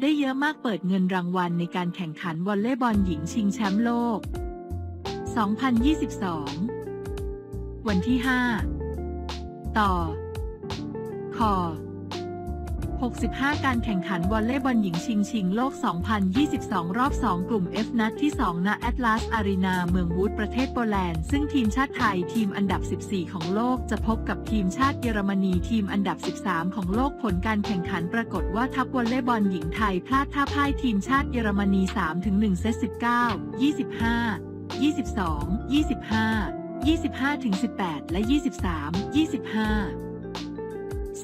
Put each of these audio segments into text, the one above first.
ได้เยอะมากเปิดเงินรางวัลในการแข่งขันวอลเลย์บอลหญิงชิงแชมป์โลก 2022 วันที่ 5 ต่อคอ 65 การแข่งขันวอลเลย์บอลหญิงชิงชิงโลก 2022 รอบ 2 กลุ่ม F นัดที่ 2ณ Atlas Arena เมืองวูดประเทศโปแลนด์ ซึ่งทีมชาติไทยทีมอันดับ 14 ของโลกจะพบกับทีมชาติเยอรมนีทีมอันดับ 13 ของโลกผลการแข่งขันปรากฏว่าทัพวอลเลย์บอลหญิงไทยพลาดท่าพ่ายทีมชาติเยอรมนี 3-1 เซต 19 25 22 25 25-18 และ 23 25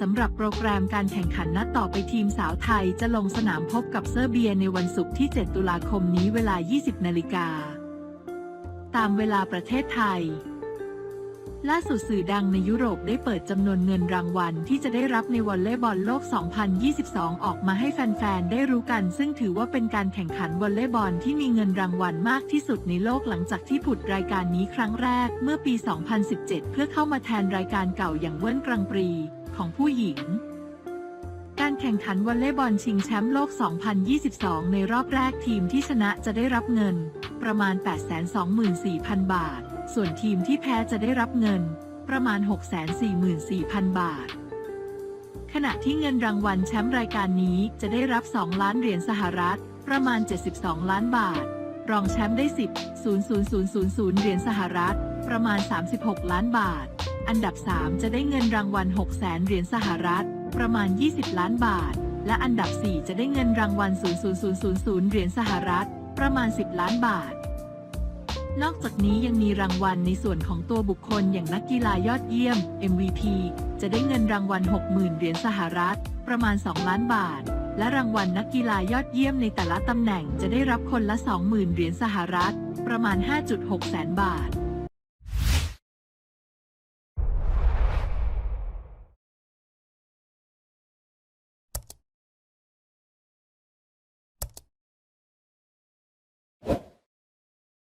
สำหรับโปรแกรมการแข่งขันนัดต่อไปทีมสาวไทยจะลงสนามพบกับเซอร์เบียในวันศุกร์ที่ 7 ตุลาคมนี้เวลา 20 นาฬิกา ตามเวลาประเทศไทย ล่าสุดสื่อดังในยุโรปได้เปิดจำนวนเงินรางวัลที่จะได้รับในวอลเลย์บอลโลก 2022 ออกมาให้แฟน ๆ ได้รู้กัน ซึ่งถือว่าเป็นการแข่งขันวอลเลย์บอลที่มีเงินรางวัลมากที่สุดในโลกหลังจากที่ผุดรายการนี้ครั้งแรกเมื่อปี 2017 เพื่อเข้ามาแทนรายการเก่าอย่างเวิ้นกรังปรีของผู้หญิงการแข่งขันวอลเลย์บอลชิงแชมป์โลก 2022 ในรอบแรกทีมที่ชนะจะได้รับเงิน ประมาณ 824,000 บาท ส่วนทีมที่แพ้จะได้รับเงินประมาณ 644,000 บาท ขณะที่เงินรางวัลแชมป์รายการนี้จะได้รับ 2 ล้านเหรียญสหรัฐ ประมาณ 72 ล้านบาท รองแชมป์ได้ 10 00000เหรียญสหรัฐ ประมาณ 36 ล้านบาท อันดับ 3 จะได้เงินรางวัล 6 0 0 0 0เหรียญสหรัฐ ประมาณ 20 ล้านบาท และอันดับ 4 จะได้เงินรางวัล 00000เหรียญสหรัฐ ประมาณ 10 ล้านบาท นอกจากนี้ยังมีรางวัลในส่วนของตัวบุคคลอย่างนักกีฬายอดเยี่ยม MVP จะได้เงินรางวัล 60,000 เหรียญสหรัฐ ประมาณ 2 ล้านบาท และรางวัลนักกีฬายอดเยี่ยมในแต่ละตำแหน่งจะได้รับคนละ 20,000 เหรียญสหรัฐ ประมาณ 5.6 แสนบาท